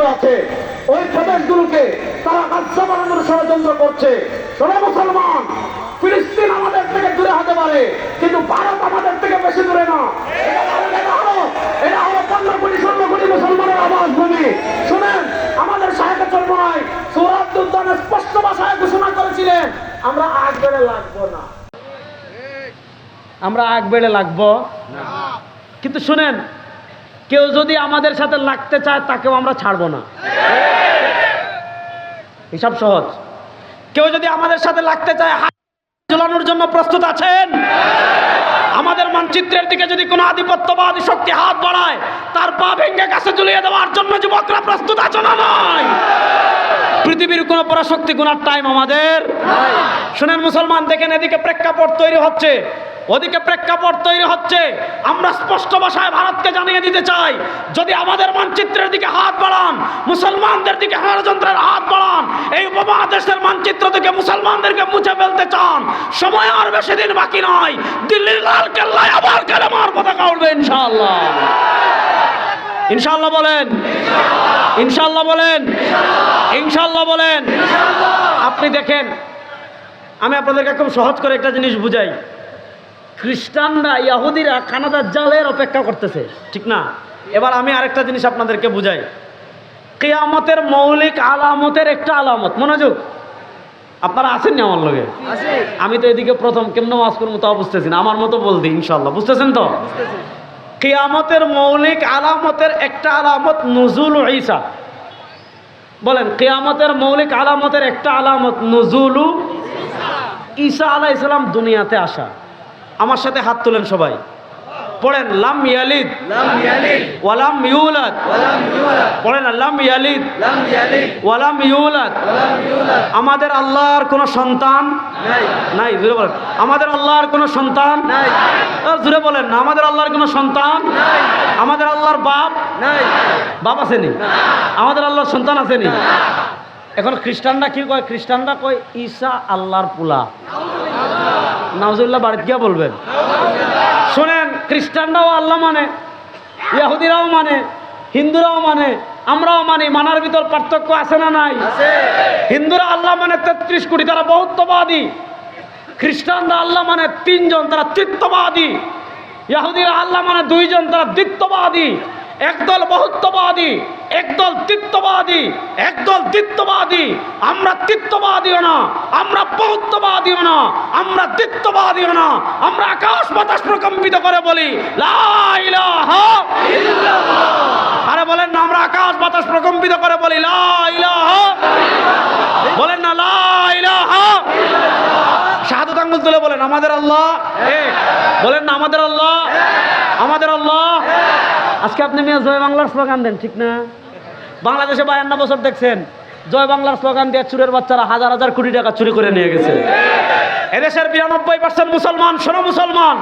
প্রদেশগুলো আছে। ওই প্রদেশগুলোকে তারা গাছা বানানোর ষড়যন্ত্র করছে। শোনো মুসলমান, ফিলিস্তিন আমাদের থেকে দূরে হতে পারে, কিন্তু ভারত আমাদের থেকে বেশি দূরে না। আমরা আগ বেড়ে লাগবো। কিন্তু শুনেন কেউ যদি আমাদের সাথে লাগতে চায়, তাকেও আমরা ছাড়বো না। হিসাব সহজ। কেউ যদি আমাদের সাথে লাগতে চায়, হাত ঝোলানোর জন্য প্রস্তুত আছেন? আমাদের মানচিত্রের দিকে যদি কোনো আধিপত্যবাদী শক্তি হাত বাড়ায়, তার পা ভেঙে কাছে ঝুলিয়ে দেওয়ার জন্য যুবকরা প্রস্তুত আছে না নয়? পৃথিবীর কোনো পরাশক্তি গুণার টাইম আমাদের শুনেন, মুসলমান, দেখেন এদিকে প্রেক্ষাপট তৈরি হচ্ছে। ওদিকে প্রেক্ষাপট তৈরি হচ্ছে। আমরা স্পষ্ট ভাষায় ভারতকে জানিয়ে দিতে চাই, যদি আমাদের মানচিত্রের দিকে হাত বাড়ান, মুসলমানদের দিকে ষড়যন্ত্রের হাত বাড়ান, এই উপমহাদেশের মানচিত্র থেকে মুসলমানদেরকে মুছে ফেলতে চান, সময় আর বেশি দিন বাকি নয়। দিল্লির লাল কেল্লায় আবার কালেমার পতাকা উঠবে ইনশাআল্লাহ। ইনশাআল্লাহ বলেন। ইনশাআল্লাহ বলেন। ইনশাআল্লাহ বলেন। আপনি দেখেন, আমি আপনাদেরকে খুব সহজ করে একটা জিনিস বুঝাই। খ্রিস্টানরা ইয়াহুদিরা কানাডার জালের অপেক্ষা করতেছে। ঠিক না? এবার আমি আরেকটা জিনিস আপনাদেরকে বুঝাই। কেয়ামতের মৌলিক আলামতের একটা আলামত। মনোযোগ। আপনারা আছেননি আমার লগে? আমি তো এদিকে প্রথম কেমন ওয়াজ করব তাও বুঝতেছি না। আমার মতো বলতে ইনশাল্লাহ বুঝতেছেন তো? কেয়ামতের মৌলিক আলামতের একটা আলামত নজুল ঈসা। বলেন কেয়ামতের মৌলিক আলামতের একটা আলামত নজুলু ঈসা। আলাহ ইসলাম দুনিয়াতে আসা। আমার সাথে হাত তোলেন সবাই। পড়েন লাম ইয়ালিদ। ওয়ালাম ইউলাদ। পড়েন লাম ইয়ালিদ। ওয়ালাম ইউলাদ। আমাদের আল্লাহর কোনো সন্তান নাই। জুড়ে বলেন। আমাদের আল্লাহর কোনো সন্তান জুড়ে বলেন না আমাদের আল্লাহর কোনো সন্তান আমাদের আল্লাহর বাপ বাপ আসেনি? আমাদের আল্লাহর সন্তান আসেনি? এখন খ্রিস্টানরা কি কয়? খ্রিস্টানরা কয় ঈসা আল্লাহর পুলা। নাউজুল্লাহ বাড়িতে গিয়া বলবেন। শোনেন খ্রিস্টানরাও আল্লাহ মানে ইয়াহুদিরাও মানে হিন্দুরাও মানে আমরাও মানি মানার ভিতর পার্থক্য আছে না নাই? হিন্দুরা আল্লাহ মানে তেত্রিশ কোটি তারা বহুত্ববাদী খ্রিস্টানরা আল্লাহ মানে তিনজন তারা তৃত্ববাদী ইয়াহুদিরা আল্লাহ মানে দুইজন তারা দ্বিত্ববাদী। একদল বহুত্ববাদী একদল তৃত্ববাদী একদল দ্বিত্ববাদী আমরা তৃত্ববাদীও না, আমরা বহুত্ববাদীও না, আমরা দ্বিত্ববাদীও না। আমরা আকাশ বাতাস প্রকম্পিত করে বলি আরে বলেন না, আমরা আকাশ বাতাস প্রকম্পিত করে বলি বলেন না শাহাদত আঙ্গুল তুলে বলেন, আমাদের আল্লাহ? বলেন না, আমাদের আল্লাহ? আমাদের আল্লাহ? আজকে আপনি মেয়ে জয় বাংলার স্লোগান দেন, ঠিক না? বাংলাদেশে বায়ান্ন বছর দেখছেন, জয় বাংলার স্লোগান দিয়ে চুরের বাচ্চারা হাজার হাজার কোটি টাকা চুরি করে নিয়ে গেছে। এদেশের বিরানব্বই পার্সেন্ট মুসলমান, শোনো মুসলমান।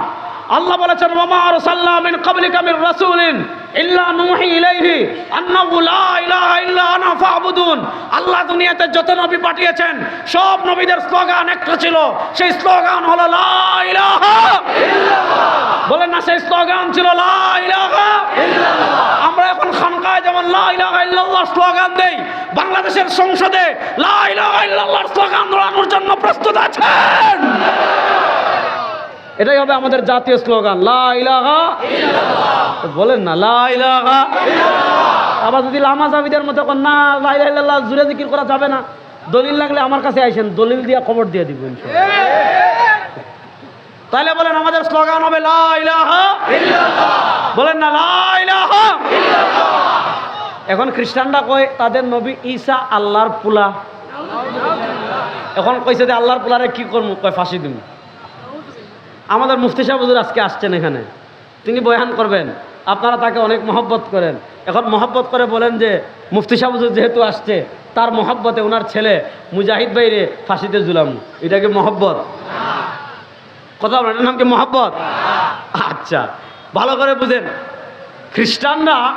আল্লাহ বলেছেন ওমা আরসালনা মিন ক্বাবলিকা মির রাসূলিন ইল্লা নুহি ইলাইহি আন্নাহু লা ইলাহা ইল্লা আনা ফাবুদুন। আল্লাহ দুনিয়াতে যত নবী পাঠিয়েছেন, সব নবীদের স্লোগান একটা ছিল। সেই স্লোগান হলো, লা ইলাহা বলেন না, সেই স্লোগান ছিল, লা ইলাহা আমরা এখন খানকায় যেমন, লা ইলাহা ইল্লাল্লাহ স্লোগান দেই, বাংলাদেশের সংসদে লা ইলাহা ইল্লাল্লাহর স্লোগান দোড়ানোর জন্য প্রস্তুত আছেন। এটাই হবে আমাদের জাতীয় স্লোগান, লা বলেন না আবার যদি লামা জাবিদের মতো না, লা ইলাহা ইল্লাল্লাহ, জুড়ে জিকির করা যাবে না। দলিল লাগলে আমার কাছে আইসেন, দলিল দিয়ে খবর দিয়ে দিব তাহলে বলেন, আমাদের স্লোগান হবে লা বলেন না এখন খ্রিস্টানরা কয়, তাদের নবী ঈসা আল্লাহর পুলা। এখন কইছে যে আল্লাহর পুলারে কি করব কয়, ফাঁসি দিন আমাদের মুফতি সাহবুজুর আজকে আসছেন এখানে। তিনি বয়ান করবেন। আপনারা তাকে অনেক মহব্বত করেন। এখন মহব্বত করে বলেন যে, মুফতি সাহবুজুর যেহেতু আসছে, তার মহব্বতে ওনার ছেলে মুজাহিদ ভাইরে ফাঁসিতে জুলাম। এটা কি মহব্বত? কথা বলেন নাম কি মহব্বত? আচ্ছা ভালো করে বুঝেন। খ্রিস্টানরা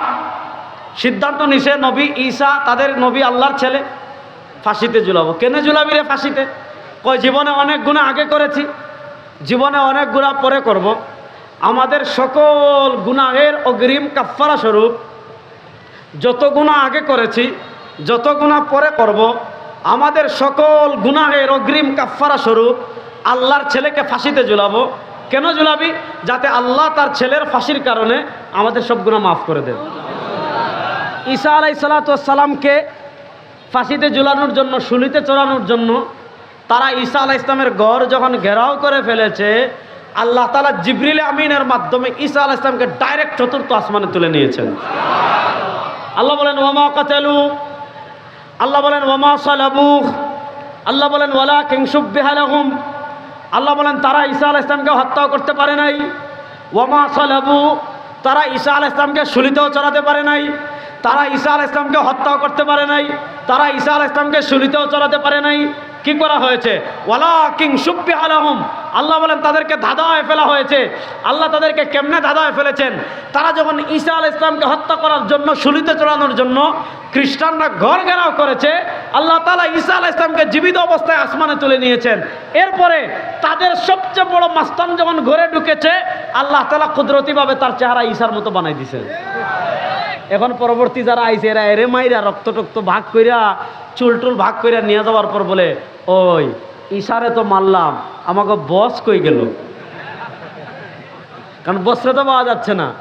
সিদ্ধান্ত নিছে, নবী ঈসা তাদের নবী আল্লাহর ছেলে ফাঁসিতে ঝুলাবো কেন ঝুলাবি রে ফাঁসিতে? কয়, জীবনে অনেক গুণা আগে করেছি। জীবনে অনেক গুণা পরে করব। আমাদের সকল গুণাহের অগ্রিম কাফারা স্বরূপ, যত গুণা আগে করেছি, যত গুণা পরে করব, আমাদের সকল গুনাহের অগ্রিম কাফারা স্বরূপ আল্লাহর ছেলেকে ফাঁসিতে ঝুলাবো। কেন ঝুলাবি? যাতে আল্লাহ তার ছেলের ফাঁসির কারণে আমাদের সব গুণা মাফ করে দেন। ঈসা আলাই সালাতামকে ফাঁসিতে ঝুলানোর জন্য শুলিতে চড়ানোর জন্য তারা ঈসা আলাহ ইসলামের গড় যখন ঘেরাও করে ফেলেছে, আল্লাহ তালা জিবরিল আমিনের মাধ্যমে ঈসা আলাহ ইসলামকে ডাইরেক্ট চতুর্থ আসমানে তুলে নিয়েছেন। আল্লাহ বলেন, ওয়ামা কাতালু? আল্লাহ বলেন, ওয়ামা সালাবু? আল্লাহ বলেন ওয়ালা কিংসুবিহালাহুম আল্লাহ বলেন, তারা ঈসা আলাহ ইসলামকে হত্যাও করতে পারে নাই। ওয়ামা সালাবু? তারা ঈসা আলাহ ইসলামকে শুলিতেও চড়াতে পারে নাই। তারা ঈসা আলাহ ইসলামকে হত্যাও করতে পারে নাই। তারা ঈসা আলাহ ইসলামকে শুলিতেও চড়াতে পারে নাই। কি করা হয়েছে? ওয়ালা কিং সুব্বি আলাহম আল্লাহ বলেন, তাদেরকে ধাঁধায় ফেলা হয়েছে। আল্লাহ তাদেরকে কেমনে ধাঁধায় ফেলেছেন? তারা যখন ঈসা আল ইসলামকে হত্যা করার জন্য শুলিতে চড়ানোর জন্য খ্রিস্টানরা ঘর ঘেরাও করেছে, আল্লাহ তালা ঈসা আল ইসলামকে জীবিত অবস্থায় আসমানে তুলে নিয়েছেন। এরপরে তাদের সবচেয়ে বড় মাস্তান যখন ঘরে ঢুকেছে, আল্লাহ তালা কুদরতিভাবে তার চেহারা ঈশার মতো বানাই দিছে এখন পরবর্তী যারা আইছে, এরা এরে মাইরা রক্ত টক্ত ভাগ কইরা চুল টুল ভাগ করে নিয়ে যাওয়ার পর বলে, ওই, ইশারে তো মারলাম, আমাকে বস কই গেল? কারণ বসরে তো পাওয়া যাচ্ছে না।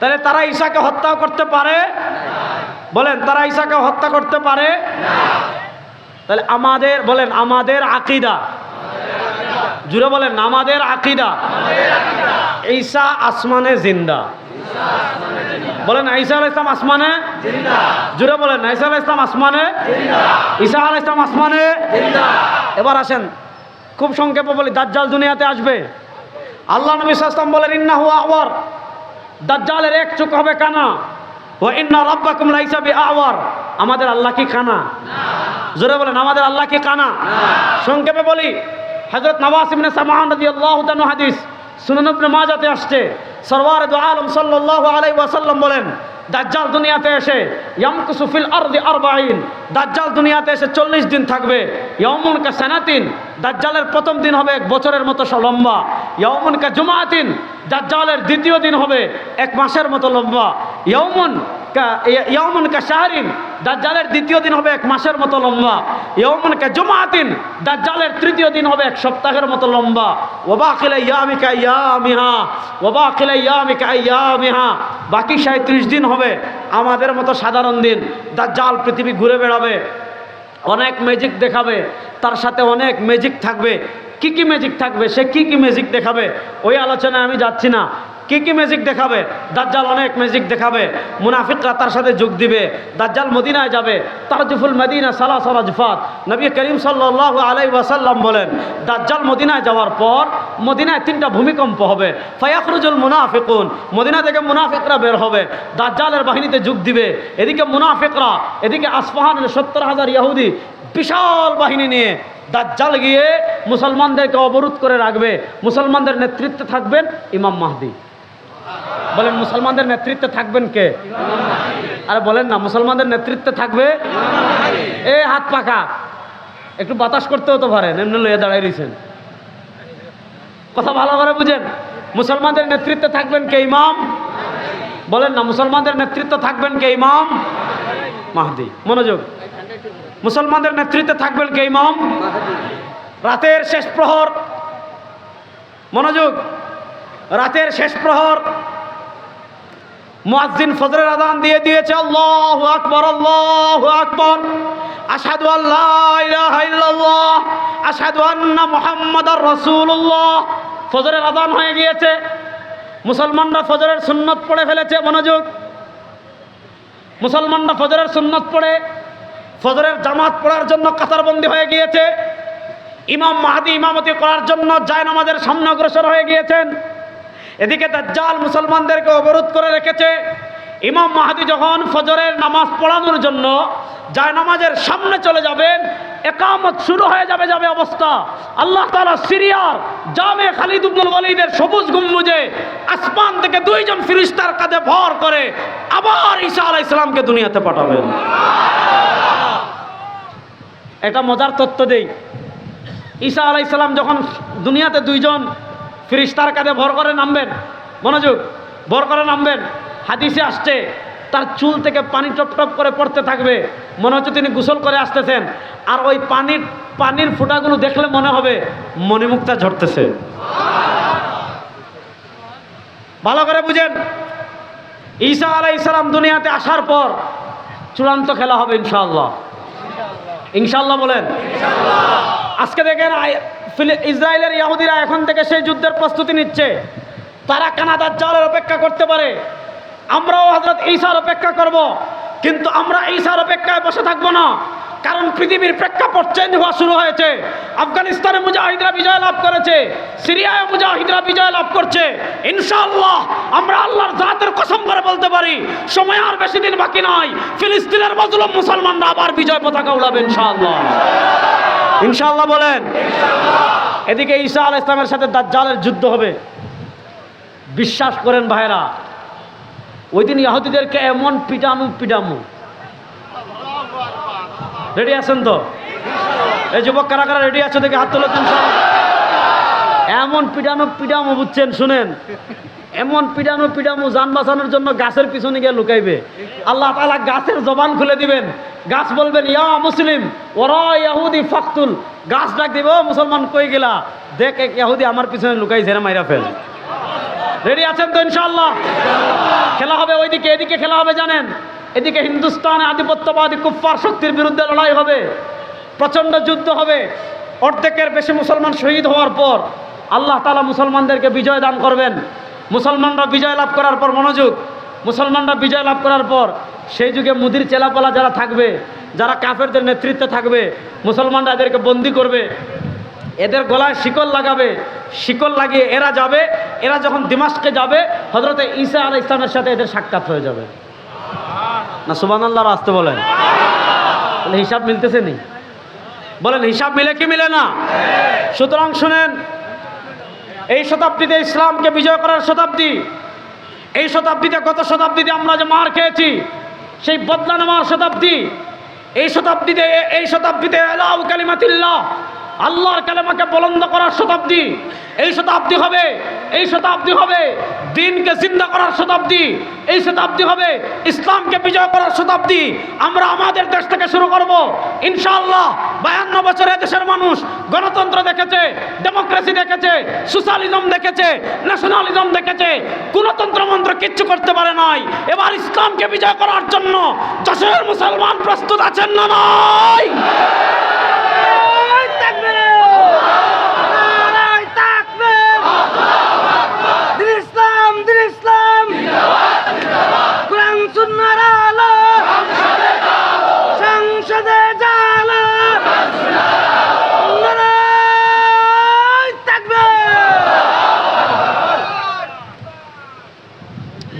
তাহলে তারা ঈশাকে হত্যা করতে পারে? বলেন, তারা ঈশাকে হত্যা করতে পারে? তাহলে আমাদের, বলেন, আমাদের আকিদা। জুড়ে বলেন, আমাদের আকিদা। ঈশা আসমানে জিন্দা। বলেন ঈসা আল ইসলাম আসমানে? জুড়ে বলেন ঈসা আল ইসলাম আসমানে? ঈসা আল ইসলাম আসমানে? এবার আসেন খুব সংক্ষেপে বলি দাজ্জাল দুনিয়াতে আসবে। আল্লাহ নবী সাল্লাম বলেন ইন্না হুয়া আওয়ার। দাজ্জালের এক চোখ হবে কানা। ও ইন্না রাব্বাকুম লাইসা বি আওয়ার আমাদের আল্লাহ কি কানা? জোরে বলেন আমাদের আল্লাহ কি কানা? সংক্ষেপে বলি হযরত নওয়াজ ইবনে সামান রাদিয়াল্লাহু তাআলা হাদিস সুনান ইবনে মাজাতে আসছে। সরওয়ার দু আলম আলাইহি ওয়াসাল্লাম বলেন, দাজ্জাল দুনিয়াতে এসে ইয়ামকুসুফিল আরদি আরবাইন দাজ্জাল দুনিয়াতে এসে চল্লিশ দিন থাকবে। ইয়ামুন কা সানাতিন, দাজ্জালের প্রথম দিন হবে এক বছরের মতো লম্বা। ইয়ামুন কা জুমাতিন দাজ্জালের দ্বিতীয় দিন হবে এক মাসের মতো লম্বা। ইয়ামুন ইয়া- ইয়ামুন কা দাজ্জালের দ্বিতীয় দিন হবে এক মাসের মতো লম্বা। ইয়ামুন কা দাজ্জালের তৃতীয় দিন হবে এক সপ্তাহের মতো লম্বা। বাকি সাঁত্রিশ দিন হবে আমাদের মতো সাধারণ দিন। দাজ্জাল পৃথিবী ঘুরে বেড়াবে, অনেক ম্যাজিক দেখাবে, তার সাথে অনেক ম্যাজিক থাকবে। কি কি ম্যাজিক থাকবে, সে কি কি ম্যাজিক দেখাবে, ওই আলোচনায় আমি যাচ্ছি না। কি কি ম্যাজিক দেখাবে? দাজ্জাল অনেক ম্যাজিক দেখাবে। মুনাফিকরা তার সাথে যোগ দিবে। দাজ্জাল মদিনায় যাবে। তারজুফুল মদিনা সালা সালা জুফাত নবী করিম সাল্লাহ আলাই ওয়াসাল্লাম বলেন, দাজ্জাল মদিনায় যাওয়ার পর মদিনায় তিনটা ভূমিকম্প হবে। ফায়াকরুজুল মুনাফিকুন। মদিনা থেকে মুনাফিকরা বের হবে। দাজ্জালের বাহিনীতে যোগ দিবে। এদিকে মুনাফিকরা, এদিকে আসফাহানের সত্তর হাজার ইয়াহুদি বিশাল বাহিনী নিয়ে দাজ্জাল গিয়ে মুসলমানদেরকে অবরোধ করে রাখবে। মুসলমানদের নেতৃত্বে থাকবেন ইমাম মাহদি। বলেন, মুসলমানদের নেতৃত্বে থাকবেন কে? আরে বলেন না, মুসলমানদের নেতৃত্বে থাকবে? এ হাত পাকা একটু বাতাস করতে তো পারেন, এমনি লইয়া দাঁড়াই রয়েছেন কথা ভালো করে বুঝেন, মুসলমানদের নেতৃত্বে থাকবেন কে ইমাম? বলেন না, মুসলমানদের নেতৃত্বে থাকবেন কে ইমাম? মাহদি, মনোযোগ। মুসলমানদের নেতৃত্বে থাকবেন কে ইমাম? রাতের শেষ প্রহর। মনোযোগ। রাতের শেষ প্রহর। মুয়াজ্জিন ফজরের আদান দিয়ে দিয়েছে, আল্লাহু আকবার আল্লাহু আকবার। আশহাদু আল্লাহ আশহাদু আন্না মুহাম্মাদার রাসূলুল্লাহ। ফজরের আদান হয়ে গিয়েছে। মুসলমানরা ফজরের সুন্নত পড়ে ফেলেছে, মনোযোগ। মুসলমানরা ফজরের সুন্নত পড়ে, ফজরের জামাত পড়ার জন্য কাতারবন্দি হয়ে গিয়েছে। ইমাম মাহাদি ইমামতি করার জন্য জায়নামাজের সামনে অগ্রসর হয়ে গিয়েছেন। এদিকে দাজ্জাল মুসলমানদেরকে অবরোধ করে রেখেছে। ইমাম মাহাদি যখন ফজরের নামাজ পড়ানোর জন্য যায় নামাজের সামনে চলে যাবেন, একামত শুরু হয়ে যাবে যাবে অবস্থা। আল্লাহ তাআলা সিরিয়ার জামে খালিদ ইবনুল ওয়ালিদের সবুজ গম্বুজে আসমান থেকে দুইজন ফিরিস্তার কাঁধে ভর করে আবার ঈসা আলাইহিস সালামকে দুনিয়াতে পাঠাবেন। এটা মজার তত্ত্ব দেই। ঈসা আলাইসাল্লাম যখন দুনিয়াতে দুইজন ফিরিস্তার কাঁধে ভর করে নামবেন। মনোযোগ, ভর করে নামবেন। হাদিসে আসছে, তার চুল থেকে পানি টপ টপ করে পড়তে থাকবে। মনে হচ্ছে তিনি গোসল করে আসতেছেন। আর ওই পানির পানির ফোঁটাগুলো দেখলে মনে হবে মণিমুক্তা ঝরতেছে। ভালো করে বুঝেন, ঈসা আলাই ইসলাম দুনিয়াতে আসার পর চূড়ান্ত খেলা হবে ইনশাল্লাহ ইনশাল্লাহ বলেন। আজকে দেখেন ইসরায়েলের ইহুদিরা এখন থেকে সেই যুদ্ধের প্রস্তুতি নিচ্ছে। তারা কানাদার জলের অপেক্ষা করতে পারে। আমরাও হজরত ঈসার অপেক্ষা করব। কিন্তু আমরা ঈসার অপেক্ষায় বসে থাকব না। কারণ পৃথিবীর প্রেক্ষাপট চেঞ্জ হওয়া শুরু হয়েছে। আফগানিস্তানে মুজাহিদরা বিজয় লাভ করেছে। সিরিয়ায় মুজাহিদরা বিজয় লাভ করছে। ইনশাআল্লাহ আমরা আল্লাহর জাতের কসম করে বলতে পারি, সময় আর বেশি দিন বাকি নয় ফিলিস্তিনের মজলুম মুসলমানরা আবার বিজয় পতাকা উড়াবে ইনশাআল্লাহ। ইনশাআল্লাহ। বলেন। এদিকে ঈসা আল ইসলামের সাথে দাজ্জালের যুদ্ধ হবে। বিশ্বাস করেন ভাইরা ওই দিন ইহুদিদেরকে এমন পিটামু পিটামু। রেডি আছেন তো? এই যুবক কারা কারা রেডি আছো দেখে হাত তোলো। এমন পিটানো পিটামু বুঝছেন শুনেন। এমন পিটানো পিটামু যান বাঁচানোর জন্য গাছের পিছনে গিয়ে লুকাইবে। আল্লাহ তালা গাছের জবান খুলে দিবেন। গাছ বলবেন, ইয়া মুসলিম ওরা ইয়াহুদি ফাকতুল। গাছ ডাক দিবে মুসলমান, কই গেলা? দেখ, এক ইয়াহুদি আমার পিছনে লুকাইছে রে মাইরা ফেল। রেডি আছেন তো, ইনশাআল্লাহ? খেলা হবে ওইদিকে, এদিকে খেলা হবে, জানেন? এদিকে হিন্দুস্তানে আধিপত্যবাদী কুফফার শক্তির বিরুদ্ধে লড়াই হবে। প্রচণ্ড যুদ্ধ হবে। অর্ধেকের বেশি মুসলমান শহীদ হওয়ার পর আল্লাহ তালা মুসলমানদেরকে বিজয় দান করবেন। মুসলমানরা বিজয় লাভ করার পর মনোযোগ, মুসলমানরা বিজয় লাভ করার পর সেই যুগে মুদির চেলাপালা যারা থাকবে, যারা কাফেরদের নেতৃত্বে থাকবে, মুসলমানরা এদেরকে বন্দি করবে, এদের গলায় শিকল লাগাবে, শিকল লাগিয়ে এরা যাবে, এরা যখন দিমাশকে যাবে হজরতে ঈসা আল ইসলামের সাথে এদের সাক্ষাৎ হয়ে যাবে। না সুবান আল্লাহর আসতে বলেন। হিসাব মিলতেছে নি? বলেন, হিসাব মিলে কি মিলে না? সুতরাং শুনেন এই শতাব্দীতে ইসলামকে বিজয় করার শতাব্দী, এই শতাব্দীতে গত শতাব্দীতে আমরা যে মার খেয়েছি, সেই বদলা নেওয়ার শতাব্দী, এই শতাব্দীতে এই শতাব্দীতে এলাউ কালিমাতিল্লাহ আল্লাহর কালেমাকে বলন্দ করার শতাব্দী। এই শতাব্দী হবে, এই শতাব্দী হবে দিনকে জিন্দা করার শতাব্দী। এই শতাব্দী হবে ইসলামকে বিজয় করার শতাব্দী। আমরা আমাদের দেশ থেকে শুরু করব। ইনশাআল্লাহ বায়ান্ন বছরে দেশের মানুষ গণতন্ত্র দেখেছে, ডেমোক্রেসি দেখেছে, সোশ্যালিজম দেখেছে, ন্যাশনালিজম দেখেছে। কোন মন্ত্র কিচ্ছু করতে পারে নাই। এবার ইসলামকে বিজয় করার জন্য যশোরের মুসলমান প্রস্তুত আছেন না নাই দিন ইসলাম দিন ইসলাম কোরআন সুন্নাহর আলো সংসদে জালো নারায় তাকবীর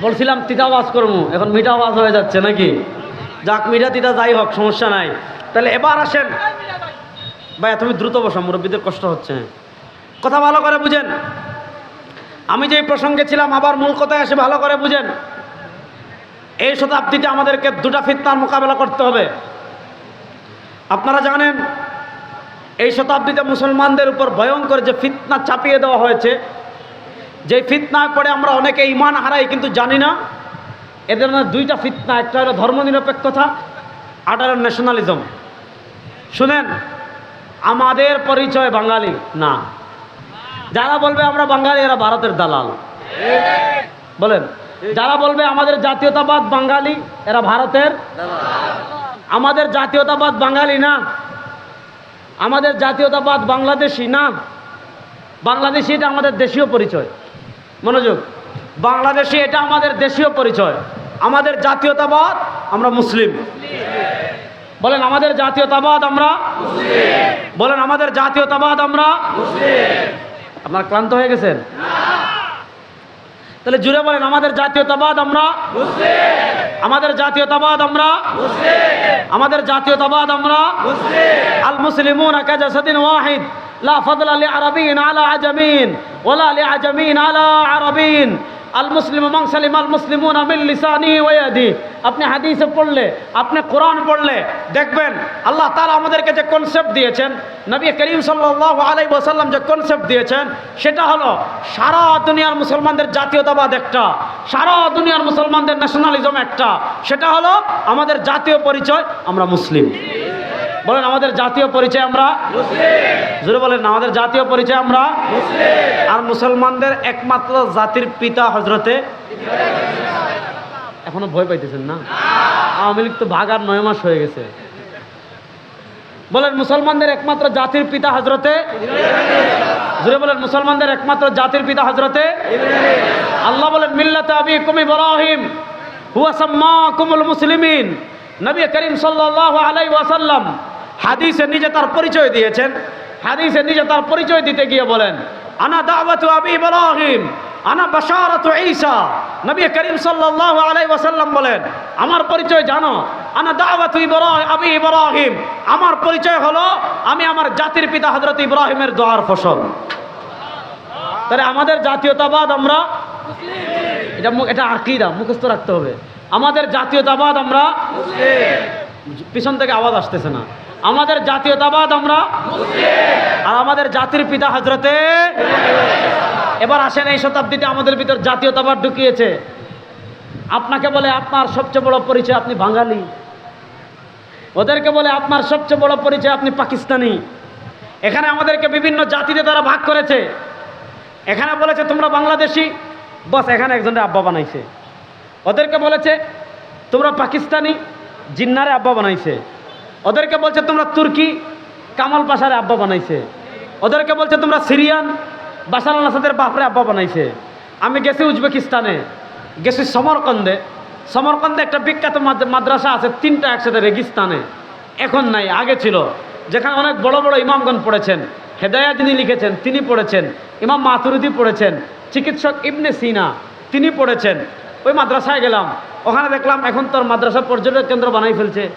বলছিলাম, তিতা আওয়াজ করব। এখন মিঠা আওয়াজ হয়ে যাচ্ছে নাকি? যাক, মিঠা তিতা যাই হোক, সমস্যা নাই। তাহলে এবার আসেন। ভাইয়া, তুমি দ্রুত বসো, মুরব্বীদের কষ্ট হচ্ছে। কথা ভালো করে বুঝেন। আমি যেই প্রসঙ্গে ছিলাম, আবার মূল কথায় এসে ভালো করে বুঝেন। এই শতাব্দীতে আমাদেরকে দুটা ফিতনার মোকাবেলা করতে হবে। আপনারা জানেন, এই শতাব্দীতে মুসলমানদের উপর ভয়ঙ্কর যে ফিতনা চাপিয়ে দেওয়া হয়েছে যে ফিতনায় পড়ে আমরা অনেকে ইমান হারাই, কিন্তু জানি না। এদের দুইটা ফিতনা, একটা হলো ধর্মনিরপেক্ষতা আর ন্যাশনালিজম শুনেন, আমাদের পরিচয় বাঙালি? না। যারা বলবে আমরা বাঙালি, এরা ভারতের দালাল। বলেন, যারা বলবে আমাদের জাতীয়তাবাদ বাঙালি, এরা ভারতের আমাদের জাতীয়তাবাদ বাঙালি না। আমাদের জাতীয়তাবাদ বাংলাদেশি না। বাংলাদেশি, এটা আমাদের দেশীয় পরিচয়। মনোযোগ। বাংলাদেশে এটা আমাদের দেশীয় পরিচয়। আমাদের জাতীয়তাবাদ আমরা মুসলিম। বলেন, আমাদের জাতীয়তাবাদ আমরা বলেন, আমাদের জাতীয়তাবাদ আমরা আপনার ক্লান্ত হয়ে গেছেন? তাহলে জুড়ে বলেন, আমাদের জাতীয়তাবাদ আমরা আমাদের জাতীয়তাবাদ আমরা আমাদের জাতীয়তাবাদ আমরা আল কাজাসাদিন ওয়াহিদ। আরবিন আজমিন ওলা আজমিন আরবিন। আল মুসলিম সালিম আল মুসলিমুন আপনি হাদিসে পড়লে, আপনি কোরআন পড়লে দেখবেন আল্লাহ তালা আমাদেরকে যে কনসেপ্ট দিয়েছেন, নবী করিম সাল্লাহ আলাই যে কনসেপ্ট দিয়েছেন, সেটা হলো সারা দুনিয়ার মুসলমানদের জাতীয়তাবাদ একটা, সারা দুনিয়ার মুসলমানদের ন্যাশনালিজম একটা, সেটা হলো আমাদের জাতীয় পরিচয়, আমরা মুসলিম। বলেন, আমাদের জাতীয় পরিচয় আমরা? জোরে বলেন, আমাদের জাতীয় পরিচয় আমরা? আর মুসলমানদের একমাত্র জাতির পিতা হজরতে এখনও ভয় পাইতেছেন না? আওয়ামী লীগ তো ভাগার নয় মাস হয়ে গেছে। বলেন, মুসলমানদের একমাত্র জাতির পিতা হজরতে জুড়ে বলেন, মুসলমানদের একমাত্র জাতির পিতা হজরতে আল্লাহ বলেন, মিল্লাতে আবি কুম ইব্রাহিম, হুয়া সাম্মা কুমুল মুসলিমিন। নবী করিম সাল্লাল্লাহু আলাইহি ওয়াসাল্লাম হাদিসে নিজে তার পরিচয় দিয়েছেন। হাদিসে নিজে তার পরিচয় দিতে গিয়ে বলেন, আনা দাওয়াতু আবি ইব্রাহিম, আনা বাশারাতু ঈসা। নবী করিম সাল্লাল্লাহু আলাইহি ওয়াসাল্লাম বলেন, আমার পরিচয় জানো, আনা দাওয়াতু ইব্রাহিম আবি ইব্রাহিম। আমার পরিচয় হলো, আমি আমার জাতির পিতা হযরত ইব্রাহিমের দোয়ার ফসল। তাহলে আমাদের জাতীয়তাবাদ আমরা, এটা এটা আকিদা, মুখস্থ রাখতে হবে। আমাদের জাতীয়তাবাদ আমরা, পিছন থেকে আওয়াজ আসতেছে না। আমাদের জাতীয়তাবাদ আমরা আর আমাদের জাতির পিতা হজরতে এবার আসেন এই শতাব্দীতে আমাদের ভিতর জাতীয়তাবাদ ঢুকিয়েছে। আপনাকে বলে আপনার সবচেয়ে বড় পরিচয় আপনি বাঙালি। ওদেরকে বলে আপনার সবচেয়ে বড় পরিচয় আপনি পাকিস্তানি। এখানে আমাদেরকে বিভিন্ন জাতিতে তারা ভাগ করেছে। এখানে বলেছে, তোমরা বাংলাদেশি। বস, এখানে একজনের আব্বা বানাইছে। ওদেরকে বলেছে, তোমরা পাকিস্তানি। জিন্নারে আব্বা বানাইছে। ওদেরকে বলছে, তোমরা তুর্কি কামাল পাশারে আব্বা বানাইছে। ওদেরকে বলছে, তোমরা সিরিয়ান বাসার আল বাপরে আব্বা বানাইছে। আমি গেছি উজবেকিস্তানে, গেছি সমরকন্দে। সমরকন্দে একটা বিখ্যাত মাদ্রাসা আছে, তিনটা একসাথে রেগিস্তানে। এখন নাই, আগে ছিল। যেখানে অনেক বড় বড় ইমামগণ পড়েছেন। হেদায়া যিনি লিখেছেন, তিনি পড়েছেন। ইমাম মাতুরুদি পড়েছেন। চিকিৎসক ইবনে সিনা, তিনি পড়েছেন। ওই মাদ্রাসায় গেলাম। ওখানে দেখলাম, এখন তোর মাদ্রাসা পর্যটক কেন্দ্র বানাই ফেলছে।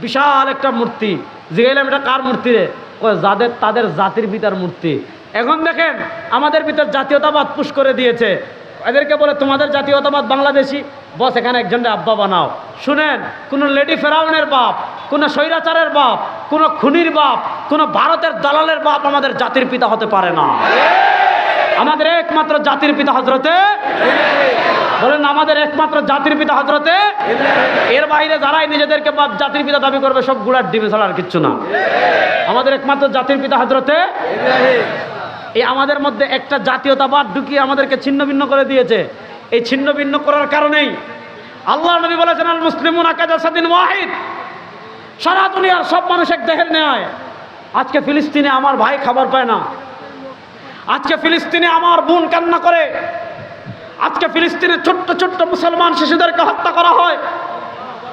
বিশাল একটা মূর্তি। জিগাইলাম এটা কার মূর্তি রে? যাদের তাদের জাতির পিতার মূর্তি। এখন দেখেন, আমাদের ভিতর জাতীয়তাবাদ পুশ করে দিয়েছে। এদেরকে বলে, তোমাদের জাতীয়তাবাদ বাংলাদেশি? বস, এখানে একজনের আব্বা বানাও। শুনেন, কোনো লেডি ফেরাউনের বাপ, কোনো স্বৈরাচারের বাপ, কোনো খুনির বাপ, কোনো ভারতের দালালের বাপ আমাদের জাতির পিতা হতে পারে না। আমাদের একমাত্র জাতির পিতা হজরতে বলেন আমাদের একমাত্র জাতির পিতা হজরতে এর বাইরে যারাই নিজেদেরকে জাতির পিতা দাবি করবে সব গুড়ার ডিমে ছাড়া আর কিচ্ছু না। আমাদের একমাত্র জাতির পিতা হজরতে এই আমাদের মধ্যে একটা জাতীয়তাবাদ ঢুকিয়ে আমাদেরকে ছিন্ন ভিন্ন করে দিয়েছে। এই ছিন্ন ভিন্ন করার কারণেই আল্লাহ নবী বলেছেন, আল আকাজাসাদিন ওয়াহিদ। সারা দুনিয়ার সব মানুষ এক দেহের ন্যায়। আজকে ফিলিস্তিনে আমার ভাই খাবার পায় না। আজকে ফিলিস্তিনে আমার বোন কান্না করে। আজকে ফিলিস্তিনে ছোট্ট ছোট্ট মুসলমান শিশুদেরকে হত্যা করা হয়।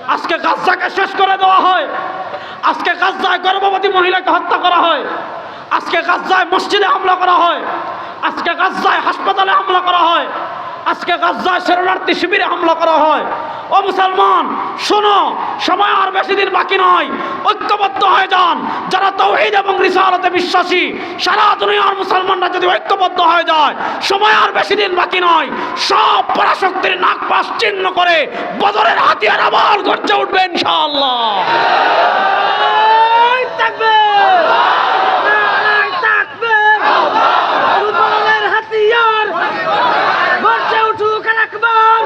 আজকে গাজ্জাকে শেষ করে দেওয়া হয়। আজকে গাজ্জায় গর্ভবতী মহিলাকে হত্যা করা হয়। আজকে গাজ্জায় মসজিদে হামলা করা হয়। আজকে গাজ্জায় হাসপাতালে হামলা করা হয়। আজকে গাজ্জায় শরণার্থী শিবিরে হামলা করা হয়। ও মুসলমান, শোনো, সময় আর বেশি দিন বাকি নয়। ঐক্যবদ্ধ হয়ে যান। যারা তৌহিদ এবং রিসালতে বিশ্বাসী, সারা দুনিয়ার মুসলমানরা যদি ঐক্যবদ্ধ হয়ে যায়, সময় আর বেশি দিন বাকি নয়। সব পরাশক্তির নাক পাশ চিহ্ন করে বদরের হাতিয়ার আবার গর্জে উঠবে ইনশাআল্লাহ এই তাকবীর! নারায়ে তাকবীর! মুসলমানের হাতিয়ার! গর্জে উঠুক আল আকবার!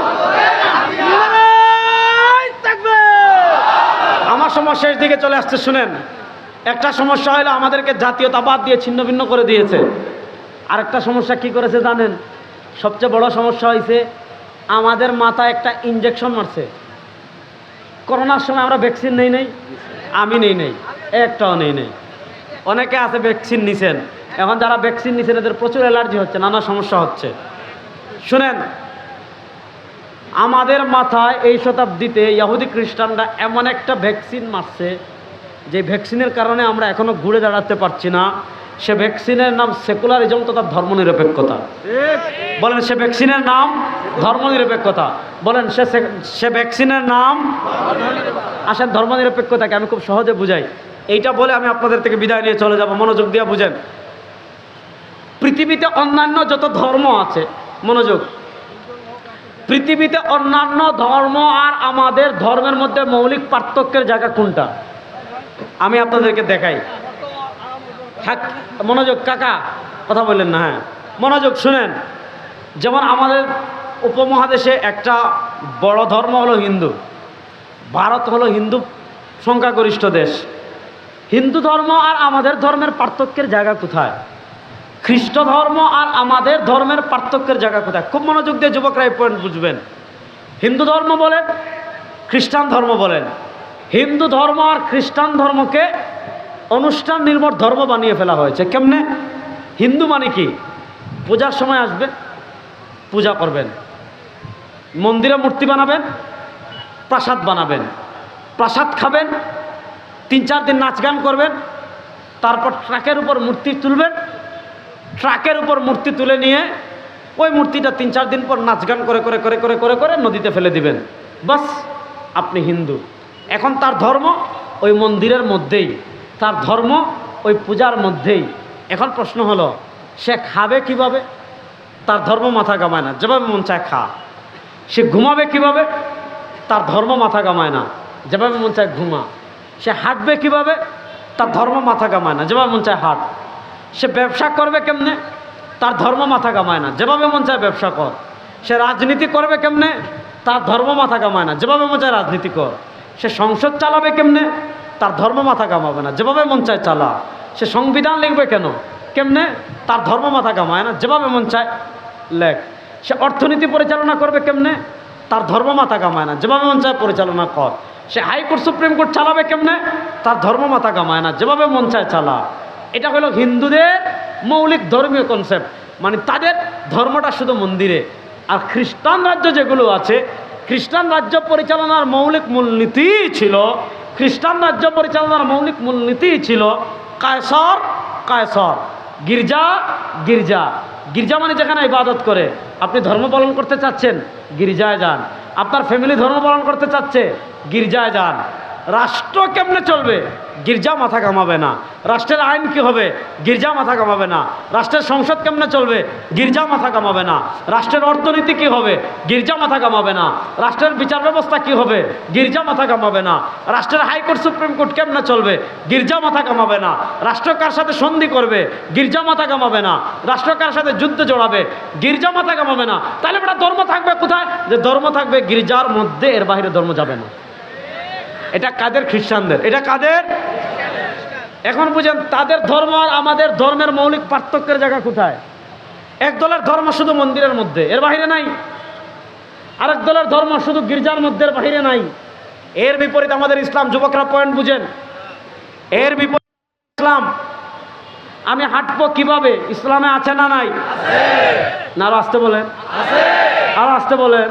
নারায়ে তাকবীর! আমার দিকে চলে আসছে, শুনেন। একটা সমস্যা হলো আমাদেরকে জাতীয়তাবাদ দিয়ে ছিন্ন ভিন্ন করে দিয়েছে। আরেকটা সমস্যা কি করেছে জানেন? সবচেয়ে বড় সমস্যা হয়েছে আমাদের মাথায় একটা ইঞ্জেকশন মারছে। করোনার সময় আমরা ভ্যাকসিন নেই নেই, আমি নেই নেই, একটাও নেই নেই। অনেকে আছে ভ্যাকসিন নিছেন। এখন যারা ভ্যাকসিন নিছেন, এদের প্রচুর অ্যালার্জি হচ্ছে, নানা সমস্যা হচ্ছে। শুনেন আমাদের মাথায় এই শতাব্দীতে ইহুদি খ্রিস্টানরা এমন একটা ভ্যাকসিন মারছে, যে ভ্যাকসিনের কারণে আমরা এখনও ঘুরে দাঁড়াতে পারছি না। সে ভ্যাকসিনের নাম সেকুলারিজম তথা ধর্মনিরপেক্ষতা। বলেন, সে ভ্যাকসিনের নাম ধর্মনিরপেক্ষতা। বলেন, সে সে- সে ভ্যাকসিনের নাম আসেন ধর্মনিরপেক্ষতাকে, আমি খুব সহজে বুঝাই। এইটা বলে আমি আপনাদের থেকে বিদায় নিয়ে চলে যাব। মনোযোগ দিয়ে বুঝেন। পৃথিবীতে অন্যান্য যত ধর্ম আছে, মনোযোগ পৃথিবীতে অন্যান্য ধর্ম আর আমাদের ধর্মের মধ্যে মৌলিক পার্থক্যের জায়গা কোনটা? আমি আপনাদেরকে দেখাই। মনোযোগ, কাকা, কথা বললেন না হ্যাঁ। মনোযোগ শুনেন। যেমন আমাদের উপমহাদেশে একটা বড় ধর্ম হলো হিন্দু। ভারত হলো হিন্দু সংখ্যাগরিষ্ঠ দেশ। হিন্দু ধর্ম আর আমাদের ধর্মের পার্থক্যের জায়গা কোথায়? খ্রিস্ট ধর্ম আর আমাদের ধর্মের পার্থক্যের জায়গা কোথায়? খুব মনোযোগ দিয়ে যুবকরা এই পয়েন্ট বুঝবেন। হিন্দু ধর্ম বলেন খ্রিস্টান ধর্ম বলেন। হিন্দু ধর্ম আর খ্রিস্টান ধর্মকে অনুষ্ঠান নির্ভর ধর্ম বানিয়ে ফেলা হয়েছে। কেমনে? হিন্দু মানে কি? পূজার সময় আসবে, পূজা করবেন। মন্দিরে মূর্তি বানাবেন, প্রাসাদ বানাবেন। প্রাসাদ খাবেন, তিন চার দিন নাচ গান করবেন, তারপর ট্রাকের উপর মূর্তি তুলবেন ট্রাকের উপর মূর্তি তুলে নিয়ে ওই মূর্তিটা তিন চার দিন পর নাচ গান করে করে করে করে করে করে নদীতে ফেলে দিবেন। বাস, আপনি হিন্দু। এখন তার ধর্ম ওই মন্দিরের মধ্যেই। তার ধর্ম ওই পূজার মধ্যেই। এখন প্রশ্ন হলো, সে খাবে কীভাবে? তার ধর্ম মাথা কামায় না। যেভাবে মন চায় খা। সে ঘুমাবে কীভাবে? তার ধর্ম মাথা কামায় না। যেভাবে মন চায় ঘুমা। সে হাঁটবে কীভাবে? তার ধর্ম মাথা কামায় না। যেভাবে মন চায় হাঁট। সে ব্যবসা করবে কেমনে? তার ধর্ম মাথা কামায় না। যেভাবে মন চায় ব্যবসা কর। সে রাজনীতি করবে কেমনে? তার ধর্ম মাথা কামায় না। যেভাবে মন চায় রাজনীতি কর। সে সংসদ চালাবে কেমনে? তার ধর্ম মাথা কামাবে না। যেভাবে মন চায় চালা। সে সংবিধান লিখবে কেন? কেমনে? তার ধর্ম মাথা কামায় না। যেভাবে মন চায় লেখ। সে অর্থনীতি পরিচালনা করবে কেমনে? তার ধর্ম মাথা কামায় না। যেভাবে মন চায় পরিচালনা কর। সে হাইকোর্ট সুপ্রিম কোর্ট চালাবে কেমনে? তার ধর্ম মাথা কামায় না। যেভাবে মন চায় চালা। এটা হলো হিন্দুদের মৌলিক ধর্মীয় কনসেপ্ট মানে তাদের ধর্মটা শুধু মন্দিরে। আর খ্রিস্টান রাজ্য যেগুলো আছে, খ্রিস্টান রাজ্য পরিচালনার মৌলিক মূলনীতি ছিল, খ্রিস্টান রাজ্য পরিচালনার মৌলিক মূলনীতি ছিল কায়সর কায়সর। গির্জা গির্জা। গির্জা মানে যেখানে ইবাদত করে। আপনি ধর্ম পালন করতে চাচ্ছেন, গির্জায় যান। আপনার ফ্যামিলি ধর্ম পালন করতে চাচ্ছে, গির্জায় যান। রাষ্ট্র কেমনে চলবে? গির্জা মাথা কামাবে না। রাষ্ট্রের আইন কি হবে? গির্জা মাথা কামাবে না। রাষ্ট্রের সংসদ কেমনে চলবে? গির্জা মাথা কামাবে না। রাষ্ট্রের অর্থনীতি কি হবে? গির্জা মাথা কামাবে না। রাষ্ট্রের বিচার ব্যবস্থা কি হবে? গির্জা মাথা কামাবে না। রাষ্ট্রের হাইকোর্ট, সুপ্রিম কোর্ট কেমনে চলবে? গির্জা মাথা কামাবে না। রাষ্ট্র কার সাথে সন্ধি করবে? গির্জা মাথা কামাবে না। রাষ্ট্র কার সাথে যুদ্ধ জড়াবে? গির্জা মাথা কামাবে না। তাহলে ধর্ম থাকবে কোথায়? যে ধর্ম থাকবে গির্জার মধ্যে, এর বাইরে ধর্ম যাবে না। এটা কাদের খ্রিস্টানদের? এটা কাদের? এখন বুঝেন তাদের ধর্ম আর আমাদের ধর্মের মৌলিক পার্থক্যের জায়গা কোথায়? এক দলের ধর্ম শুধু মন্দিরের মধ্যে এর বাহিরে নাই। আরেক দলের ধর্ম শুধু গির্জার মধ্যে এর বাহিরে নাই। এর বিপরীত আমাদের ইসলাম যুবকরা পয়েন্ট বুঝেন। এর বিপরীত ইসলাম আমি হাঁটবো কীভাবে ইসলামে আছে না নাই? না আরও আসতে বলেন। আরও আসতে বলেন।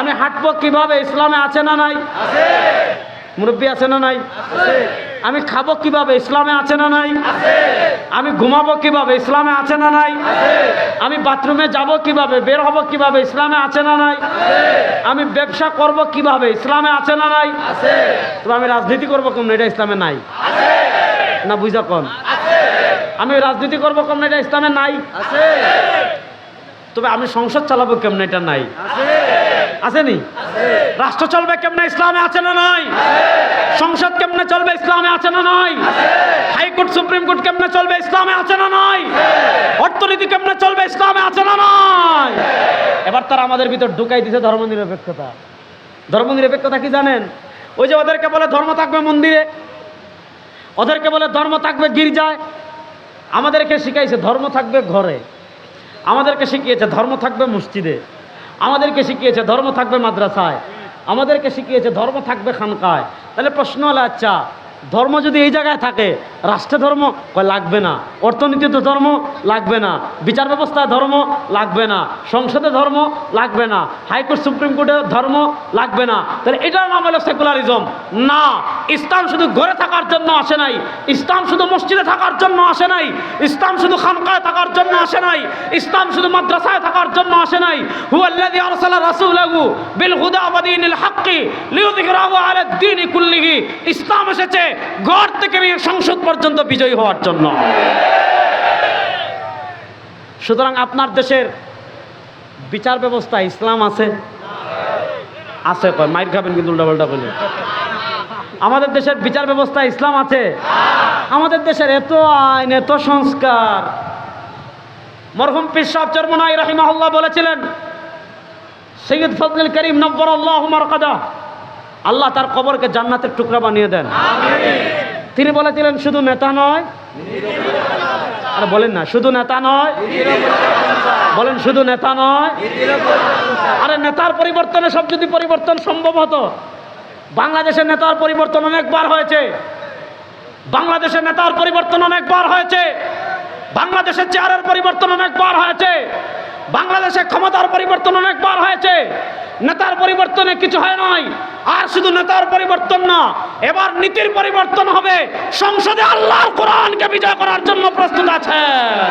আমি হাঁটবো কীভাবে? ইসলামে আছে না নাই? মুরব্বী আছে না নাই? আমি খাব কীভাবে? ইসলামে আছে না নাই? আমি ঘুমাবো কীভাবে? ইসলামে আছে না নাই? আমি বাথরুমে যাব কীভাবে? বের হব কীভাবে? ইসলামে আছে না নাই? আমি ব্যবসা করব কীভাবে? ইসলামে আছে না নাই? তবে আমি রাজনীতি করব কম এটা ইসলামে নাই। না বুঝা কম। আমি রাজনীতি করব কম এটা ইসলামে নাই। তবে আমি সংসদ চালাবো কেমন? এটা নাই। আসেনি? রাষ্ট্র চলবে কেমনে ইসলামে আছে না নাই? সংসদ কেমনে চলবে ইসলামে আছে না নাই? হাইকোর্ট, সুপ্রিম কোর্ট কেমনে চলবে ইসলামে আছে না নাই? অর্থনীতি কেমনে চলবে ইসলামে আছে না নাই? এবার তারা আমাদের ভিতর ঢুকাই দিছে ধর্মনিরপেক্ষতা। ধর্মনিরপেক্ষতা কি জানেন? ওই যে ওদেরকে বলে ধর্ম থাকবে মন্দিরে, ওদেরকে বলে ধর্ম থাকবে গির্জায়। আমাদেরকে শিখাইছে ধর্ম থাকবে ঘরে। আমাদেরকে শিখিয়েছে ধর্ম থাকবে মসজিদে। আমাদেরকে শিখিয়েছে ধর্ম থাকবে মাদ্রাসায় আমাদেরকে শিখিয়েছে ধর্ম থাকবে খানকায়। তাহলে প্রশ্ন হলো আচ্ছা ধর্ম যদি এই জায়গায় থাকে, রাষ্ট্রে ধর্ম লাগবে না, অর্থনীতিতে ধর্ম লাগবে না, বিচার ব্যবস্থায় ধর্ম লাগবে না, সংসদে ধর্ম লাগবে না হাইকোর্ট সুপ্রিম কোর্টে ধর্ম লাগবে না, তাহলে এটার নাম হলো সেকুলারিজম। না, ইসলাম শুধু ঘরে থাকার জন্য আসে নাই, ইসলাম শুধু মসজিদে থাকার জন্য আসে নাই, ইসলাম শুধু খানকায় থাকার জন্য আসে নাই, ইসলাম শুধু মাদ্রাসায় থাকার জন্য আসে নাই। হুয়াল্লাযী আরসালা রাসূলাহু বিল হুদা ওয়া হাক্কি লিইয়ুযহিরাহু আলা কুল্লিহি। ইসলাম এসেছে ঘর থেকে সংসদ পর্যন্ত বিজয়ী হওয়ার জন্য। সুতরাং আপনার দেশের বিচার ব্যবস্থা ইসলাম আছে? আছে, কয়, মাইর খাবেন কিন্তু উল্টাপাল্টা বলে। আমাদের দেশের বিচার ব্যবস্থা ইসলাম আছে? আমাদের দেশের এত আইন, এত সংস্কার। মরহুম পিসাব চরমনাই রাহিমাহুল্লাহ বলেছিলেন, সৈয়দ ফজল করিম নব্বর আল্লাহ মারকাদা আল্লাহ তার কবরকে জান্নাতের টুকরা বানিয়ে দেন। তিনি বলেছিলেন শুধু নেতা নয়। আর বলেন না শুধু নেতা নয়। বলেন শুধু নেতা নয়। আরে নেতার পরিবর্তনে সব যদি পরিবর্তন সম্ভব হতো বাংলাদেশের নেতার পরিবর্তন অনেকবার হয়েছে। বাংলাদেশের নেতার পরিবর্তন অনেকবার হয়েছে। বাংলাদেশের চেয়ারের পরিবর্তন অনেকবার হয়েছে। বাংলাদেশের ক্ষমতার পরিবর্তন অনেকবার হয়েছে। নেতার পরিবর্তনে কিছু হয় নাই। আর শুধু নেতার পরিবর্তন না, এবার নীতির পরিবর্তন হবে। সংসদে আল্লাহ কোরআনকে বিজয় করার জন্য প্রস্তুত আছেন।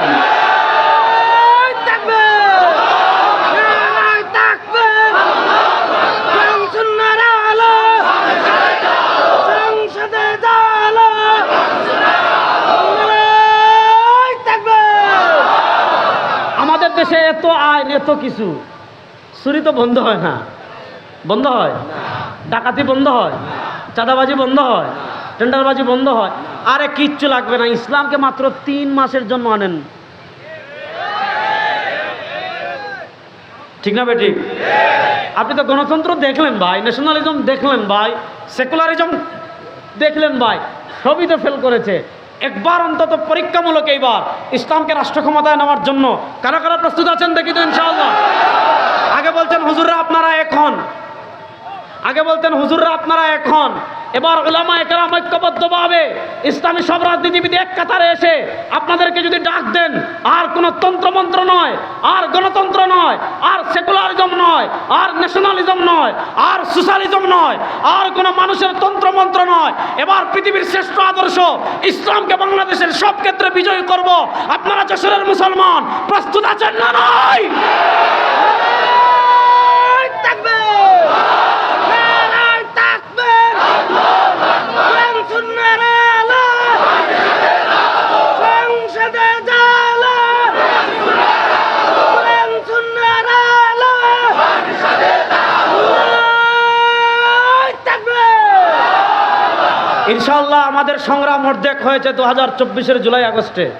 দেশে এত আইন এত কিছু। চুরি তো বন্ধ হয় না। বন্ধ হয়? ডাকাতি বন্ধ হয়? চাঁদাবাজি বন্ধ হয়? টেন্ডারবাজি বন্ধ হয়? আরে কিচ্ছু লাগবে না। ইসলামকে মাত্র তিন মাসের জন্য আনেন। ঠিক না বেটি? আপনি তো গণতন্ত্র দেখলেন ভাই ন্যাশনালিজম দেখলেন ভাই সেকুলারিজম দেখলেন ভাই, সবই তো ফেল করেছে। একবার অন্তত পরীক্ষামূলক এইবার ইসলামকে রাষ্ট্র ক্ষমতায় নেওয়ার জন্য কারা কারা প্রস্তুত আছেন দেখি তো ইনশাআল্লাহ। আগে বলছেন হুজুররা আপনারা এখন। আগে বলতেন, হুজুররা আপনারা এখন। এবার ওলামা একরাম ঐক্যবদ্ধভাবে ইসলামী সব রাজনীতিবিদ এক কাতারে এসে আপনাদেরকে যদি ডাক দেন, আর কোনো তন্ত্রমন্ত্র নয়, আর গণতন্ত্র নয়, আর সেকুলারিজম নয়, আর ন্যাশনালিজম নয়, আর সোশ্যালিজম নয়, আর কোনো মানুষের তন্ত্রমন্ত্র নয়, এবার পৃথিবীর শ্রেষ্ঠ আদর্শ, ইসলামকে বাংলাদেশের সব ক্ষেত্রে বিজয়ী করব। আপনারা যশোরের মুসলমান, প্রস্তুত আছেন না নয় ইনশাআল্লাহ আমাদের সংগ্রাম অর্ধেক হয়েছে দু হাজার চব্বিশের জুলাই আগস্টে।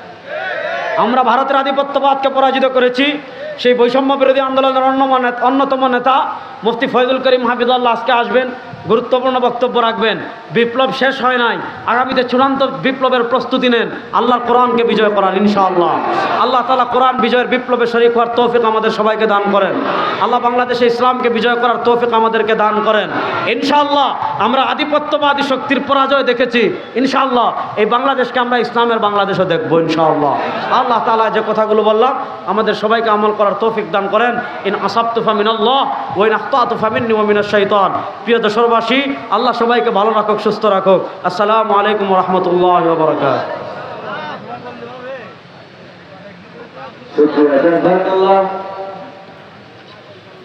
আমরা ভারতের আধিপত্যবাদকে পরাজিত করেছি। সেই বৈষম্য বিরোধী আন্দোলনের অন্যতম নেতা- অন্যতম নেতা মুফতি ফয়জুল করিম হাফিদুল্লাহ আজকে আসবেন। গুরুত্বপূর্ণ বক্তব্য রাখবেন। বিপ্লব শেষ হয় নাই। আগামীতে চূড়ান্ত বিপ্লবের প্রস্তুতি নেন। আল্লাহর কোরআনকে বিজয় করার, ইনশাআল্লাহ। আল্লাহ তালা কোরআন বিজয়ের বিপ্লবে শরিক হওয়ার তৌফিক আমাদের সবাইকে দান করেন। আল্লাহ বাংলাদেশে ইসলামকে বিজয় করার তৌফিক আমাদেরকে দান করেন। ইনশাআল্লাহ আমরা আধিপত্যবাদী শক্তির পরাজয় দেখেছি। ইনশাআল্লাহ এই বাংলাদেশকে আমরা ইসলামের বাংলাদেশও দেখব, ইনশাআল্লাহ। আল্লাহ তালা যে কথাগুলো বললাম, আমাদের সবাইকে আমল করার তৌফিক দান করেন। ইন আসাবতুফা মিনাল্লাহ ওইন আখতাতুফা মিন্নি ওয়া প্রিয় শাইতান প্রিয় আল্লাহ সবাইকে ভালো রাখুক সুস্থ রাখুক। আসসালামু আলাইকুম রহমতুল্লাহ বরকাত শুক্রিয়া